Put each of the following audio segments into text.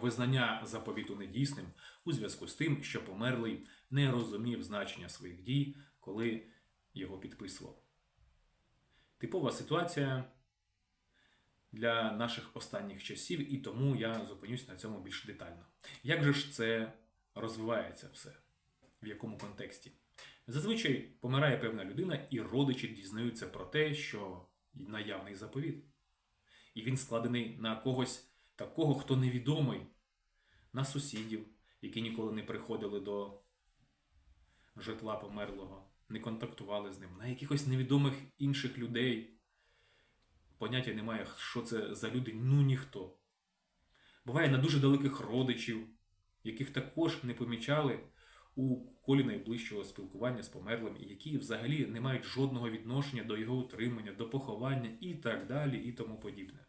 визнання заповіту недійсним у зв'язку з тим, що померлий не розумів значення своїх дій, коли його підписував. Типова ситуація для наших останніх часів, і тому я зупинюсь на цьому більш детально. Як же ж це розвивається все? В якому контексті? Зазвичай помирає певна людина, і родичі дізнаються про те, що наявний заповіт. І він складений на когось такого, хто невідомий, на сусідів, які ніколи не приходили до житла померлого, не контактували з ним, на якихось невідомих інших людей. Поняття немає, що це за люди, ну ніхто. Буває на дуже далеких родичів, яких також не помічали у колі найближчого спілкування з померлим, і які взагалі не мають жодного відношення до його утримання, до поховання і так далі, і тому подібне.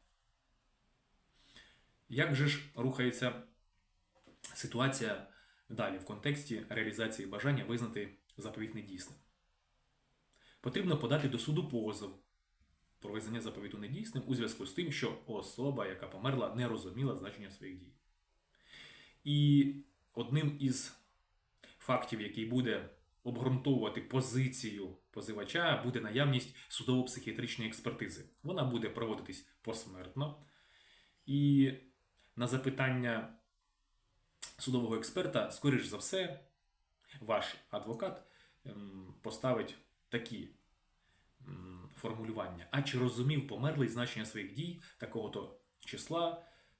Як же ж рухається ситуація далі в контексті реалізації бажання визнати заповіт недійсним? Потрібно подати до суду позов про визнання заповіту недійсним у зв'язку з тим, що особа, яка померла, не розуміла значення своїх дій. І одним із фактів, який буде обґрунтовувати позицію позивача, буде наявність судово-психіатричної експертизи. Вона буде проводитись посмертно. І на запитання судового експерта, скоріш за все, ваш адвокат ем, поставить такі формулювання. А чи розумів померлий значення своїх дій такого-то числа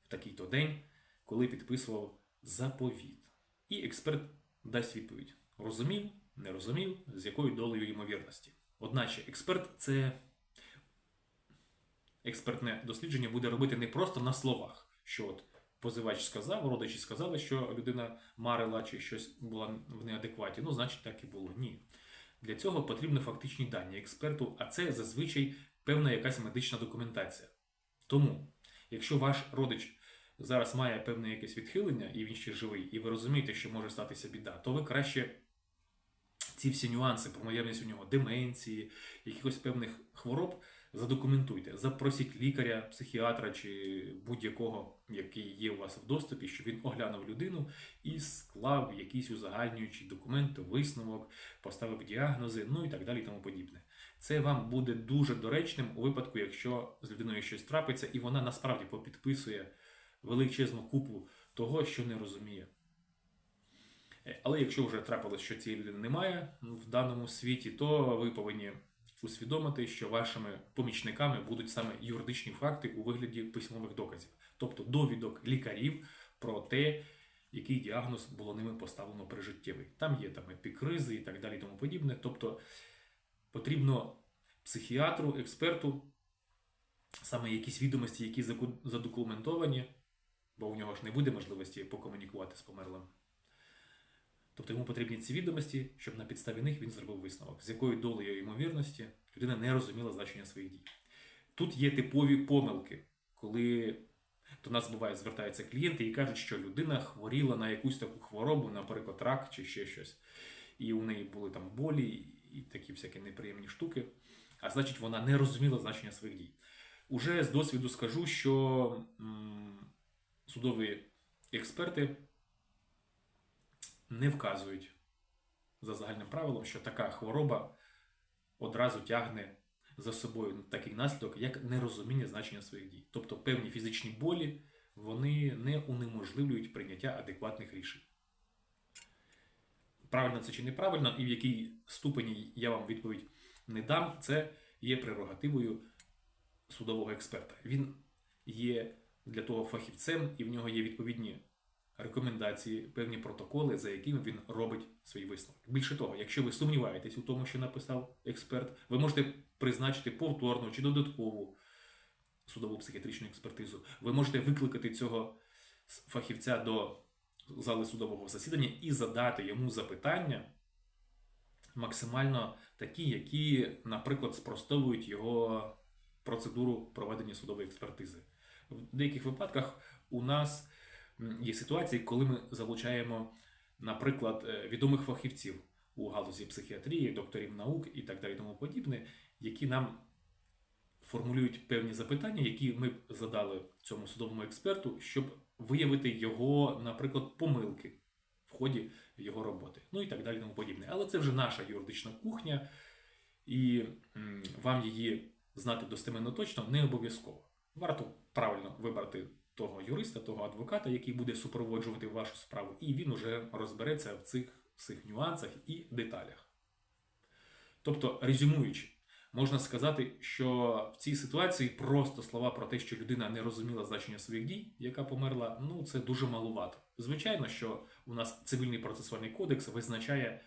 в такий-то день, коли підписував заповіт? І експерт дасть відповідь: розумів, не розумів, з якою долею ймовірності. Одначе, експерт це експертне дослідження буде робити не просто на словах, що от позивач сказав, родичі сказали, що людина марила чи щось була в неадекваті. Ну, значить, так і було. Ні. Для цього потрібні фактичні дані експерту, а це зазвичай певна якась медична документація. Тому, якщо ваш родич зараз має певне якесь відхилення, і він ще живий, і ви розумієте, що може статися біда, то ви краще ці всі нюанси про наявність у нього деменції, якихось певних хвороб задокументуйте. Запросіть лікаря, психіатра чи будь-якого, який є у вас в доступі, щоб він оглянув людину і склав якийсь узагальнюючий документ, висновок, поставив діагнози, ну і так далі, і тому подібне. Це вам буде дуже доречним у випадку, якщо з людиною щось трапиться, і вона насправді попідписує величезну купу того, що не розуміє. Е, Але якщо вже трапилось, що цієї людини немає в даному світі, то ви повинні усвідомити, що вашими помічниками будуть саме юридичні факти у вигляді письмових доказів, тобто довідок лікарів про те, який діагноз було ними поставлено прижиттєвий. Там є там епікризи і так далі, тому подібне. Тобто потрібно психіатру, експерту саме якісь відомості, які задокументовані, бо у нього ж не буде можливості покомунікувати з померлим. Тобто йому потрібні ці відомості, щоб на підставі них він зробив висновок, з якою долею ймовірності людина не розуміла значення своїх дій. Тут є типові помилки, коли до нас буває звертаються клієнти і кажуть, що людина хворіла на якусь таку хворобу, наприклад, рак чи ще щось. І у неї були там болі і такі всякі неприємні штуки. А значить, вона не розуміла значення своїх дій. Уже з досвіду скажу, що м, судові експерти не вказують за загальним правилом, що така хвороба одразу тягне за собою такий наслідок, як нерозуміння значення своїх дій. Тобто певні фізичні болі вони не унеможливлюють прийняття адекватних рішень. Правильно це чи неправильно, і в якій ступені я вам відповідь не дам, це є прерогативою судового експерта. Він є для того фахівцем, і в нього є відповідні рекомендації, певні протоколи, за якими він робить свій висновок. Більше того, якщо ви сумніваєтесь у тому, що написав експерт, ви можете призначити повторну чи додаткову судову психіатричну експертизу. Ви можете викликати цього фахівця до зали судового засідання і задати йому запитання максимально такі, які, наприклад, спростовують його процедуру проведення судової експертизи. В деяких випадках у нас є ситуації, коли ми залучаємо, наприклад, е, відомих фахівців у галузі психіатрії, докторів наук і так далі, тому подібне, які нам формулюють певні запитання, які ми б задали цьому судовому експерту, щоб виявити його, наприклад, помилки в ході його роботи. Ну і так далі, тому подібне. Але це вже наша юридична кухня, і вам її знати достеменно точно не обов'язково. Варто правильно вибрати того юриста, того адвоката, який буде супроводжувати вашу справу, і він уже розбереться в цих всіх нюансах і деталях. Тобто, резюмуючи, можна сказати, що в цій ситуації просто слова про те, що людина не розуміла значення своїх дій, яка померла, ну це дуже малувато. Звичайно, що у нас цивільний процесуальний кодекс визначає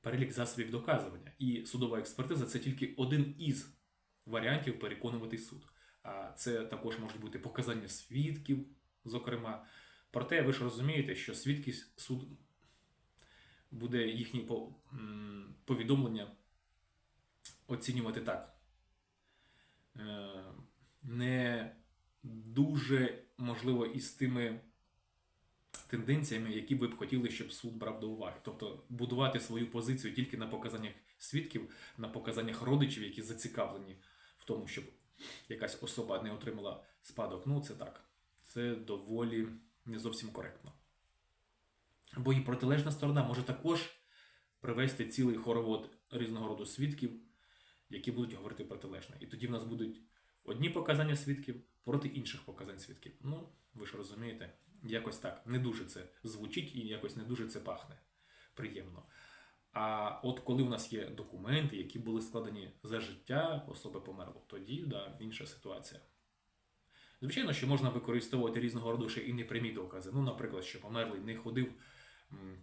перелік засобів доказування, і судова експертиза це тільки один із варіантів переконувати суд. Це також можуть бути показання свідків, зокрема. Проте ви ж розумієте, що свідки суд буде їхні повідомлення оцінювати так. Е, Не дуже можливо із тими тенденціями, які ви б хотіли, щоб суд брав до уваги. Тобто будувати свою позицію тільки на показаннях свідків, на показаннях родичів, які зацікавлені в тому, щоб якась особа не отримала спадок. Ну, це так. Це доволі не зовсім коректно. Бо і протилежна сторона може також привести цілий хоровод різного роду свідків, які будуть говорити протилежне. І тоді в нас будуть одні показання свідків проти інших показань свідків. Ну, ви ж розумієте, якось так не дуже це звучить і якось не дуже це пахне приємно. А от коли у нас є документи, які були складені за життя особи померло, тоді да, інша ситуація. Звичайно, що можна використовувати різного роду ще і непрямі докази. Ну, наприклад, що померлий не ходив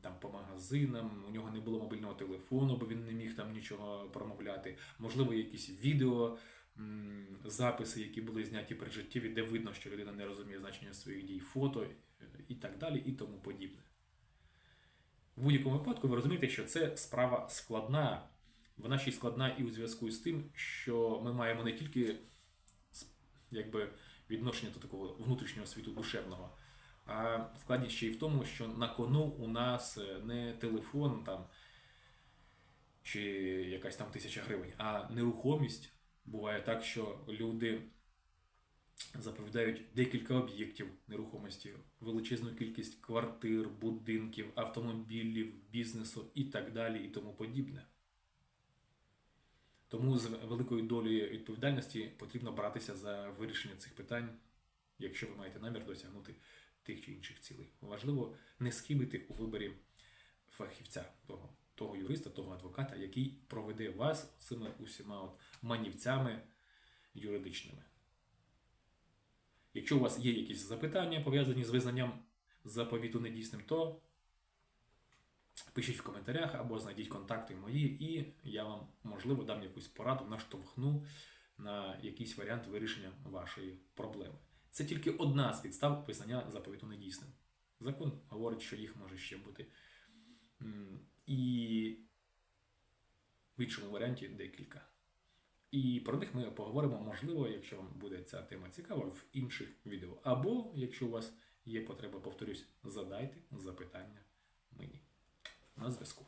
там по магазинам, у нього не було мобільного телефону, бо він не міг там нічого промовляти. Можливо, якісь відео, записи, які були зняті при житті, де видно, що людина не розуміє значення своїх дій, фото е, і так далі, і тому подібне. В будь-якому випадку ви розумієте, що це справа складна. Вона ще й складна і у зв'язку з тим, що ми маємо не тільки якби, відношення до такого внутрішнього світу душевного, а складність ще й в тому, що на кону у нас е, не телефон там, чи якась там тисяча гривень, а нерухомість. Буває так, що люди заповідають декілька об'єктів нерухомості, величезну кількість квартир, будинків, автомобілів, бізнесу і так далі, і тому подібне. Тому з великою долею відповідальності потрібно братися за вирішення цих питань, якщо ви маєте намір досягнути тих чи інших цілей. Важливо не схибити у виборі фахівця, того, того юриста, того адвоката, який проведе вас цими усіма от манівцями юридичними. Якщо у вас є якісь запитання, пов'язані з визнанням заповіту недійсним, то пишіть в коментарях або знайдіть контакти мої, і я вам, можливо, дам якусь пораду, наштовхну на якийсь варіант вирішення вашої проблеми. Це тільки одна з підстав визнання заповіту недійсним. Закон говорить, що їх може ще бути. І в іншому варіанті декілька. І про них ми поговоримо, можливо, якщо вам буде ця тема цікава, в інших відео. Або, якщо у вас є потреба, повторюсь, задайте запитання мені. На зв'язку.